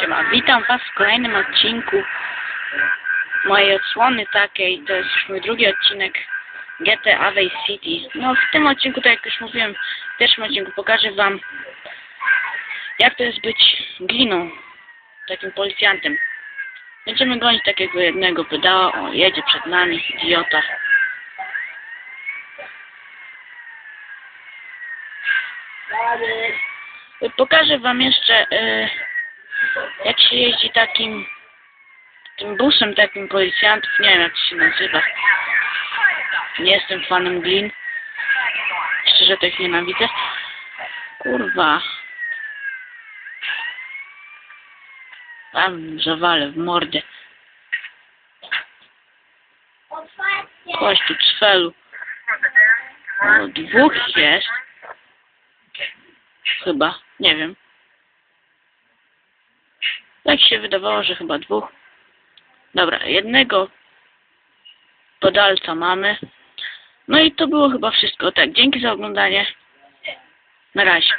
Siema, witam Was w kolejnym odcinku mojej odsłony takiej, to jest już mój drugi odcinek GTA Vice City. No w tym odcinku, tak jak już mówiłem, w pierwszym odcinku pokażę Wam jak to jest być gliną, takim policjantem. Będziemy gonić takiego jednego pedała, o jedzie przed nami, idiota. Pokażę Wam jeszcze e, jak się jeździ takim tym busem takim policjantów, nie wiem jak się nazywa. Nie jestem fanem glin. Szczerze to ich nienawidzę. Kurwa. Tam zawalę w mordę. Chodź tu cfelu. O, dwóch ich jest. Chyba, nie wiem. Tak się wydawało, że chyba dwóch. Dobra, jednego podalca mamy. No i to było chyba wszystko. Tak, dzięki za oglądanie. Na razie.